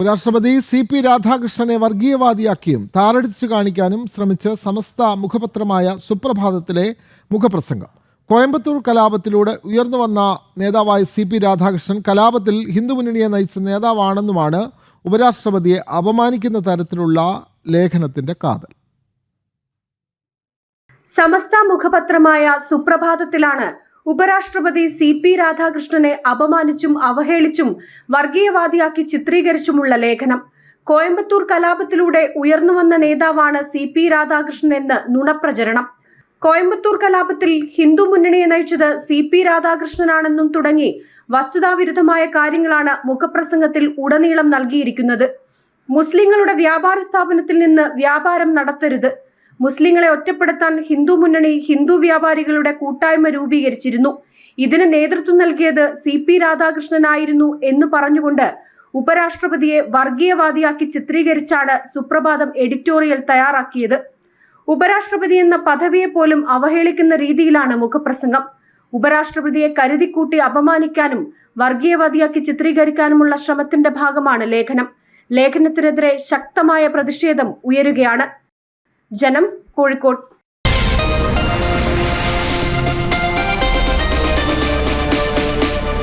ഉപരാഷ്ട്രപതി C P രാധാകൃഷ്ണനെ വർഗീയവാദിയാക്കിയും താറടിച്ചു കാണിക്കാനും ശ്രമിച്ച് സമസ്ത മുഖപത്രമായ സുപ്രഭാതത്തിലെ മുഖപ്രസംഗം. കോയമ്പത്തൂർ കലാപത്തിലൂടെ ഉയർന്നു വന്ന നേതാവായ സി പി രാധാകൃഷ്ണൻ കലാപത്തിൽ ഹിന്ദു മുന്നണിയെ നയിച്ച നേതാവാണെന്നുമാണ് ഉപരാഷ്ട്രപതിയെ അപമാനിക്കുന്ന തരത്തിലുള്ള ലേഖനത്തിന്റെ കാതൽ. സമസ്ത മുഖപത്രമായ സുപ്രഭാതത്തിലാണ് ഉപരാഷ്ട്രപതി സി പി രാധാകൃഷ്ണനെ അപമാനിച്ചും അവഹേളിച്ചും വർഗീയവാദിയാക്കി ചിത്രീകരിച്ചുമുള്ള ലേഖനം. കോയമ്പത്തൂർ കലാപത്തിലൂടെ ഉയർന്നുവന്ന നേതാവാണ് സി പി രാധാകൃഷ്ണൻ എന്ന് നുണപ്രചരണം. കോയമ്പത്തൂർ കലാപത്തിൽ ഹിന്ദു മുന്നണിയെ നയിച്ചത് സി പി രാധാകൃഷ്ണനാണെന്നും തുടങ്ങി വസ്തുതാവിരുദ്ധമായ കാര്യങ്ങളാണ് മുഖപ്രസംഗത്തിൽ ഉടനീളം നൽകിയിരിക്കുന്നത്. മുസ്ലിങ്ങളുടെ വ്യാപാര സ്ഥാപനത്തിൽ നിന്ന് വ്യാപാരം നടത്തരുത്. മുസ്ലിങ്ങളെ ഒറ്റപ്പെടുത്താൻ ഹിന്ദു മുന്നണി ഹിന്ദു വ്യാപാരികളുടെ കൂട്ടായ്മ രൂപീകരിച്ചിരുന്നു. ഇതിന് നേതൃത്വം നൽകിയത് സി പി രാധാകൃഷ്ണനായിരുന്നു എന്ന് പറഞ്ഞുകൊണ്ട് ഉപരാഷ്ട്രപതിയെ വർഗീയവാദിയാക്കി ചിത്രീകരിച്ചാണ് സുപ്രഭാതം എഡിറ്റോറിയൽ തയ്യാറാക്കിയത്. ഉപരാഷ്ട്രപതി എന്ന പദവിയെ പോലും അവഹേളിക്കുന്ന രീതിയിലാണ് മുഖപ്രസംഗം. ഉപരാഷ്ട്രപതിയെ കരുതിക്കൂട്ടി അപമാനിക്കാനും വർഗീയവാദിയാക്കി ചിത്രീകരിക്കാനുമുള്ള ശ്രമത്തിന്റെ ഭാഗമാണ് ലേഖനം. ലേഖനത്തിനെതിരെ ശക്തമായ പ്രതിഷേധം ഉയരുകയാണ്. ജനം കോഴിക്കോട്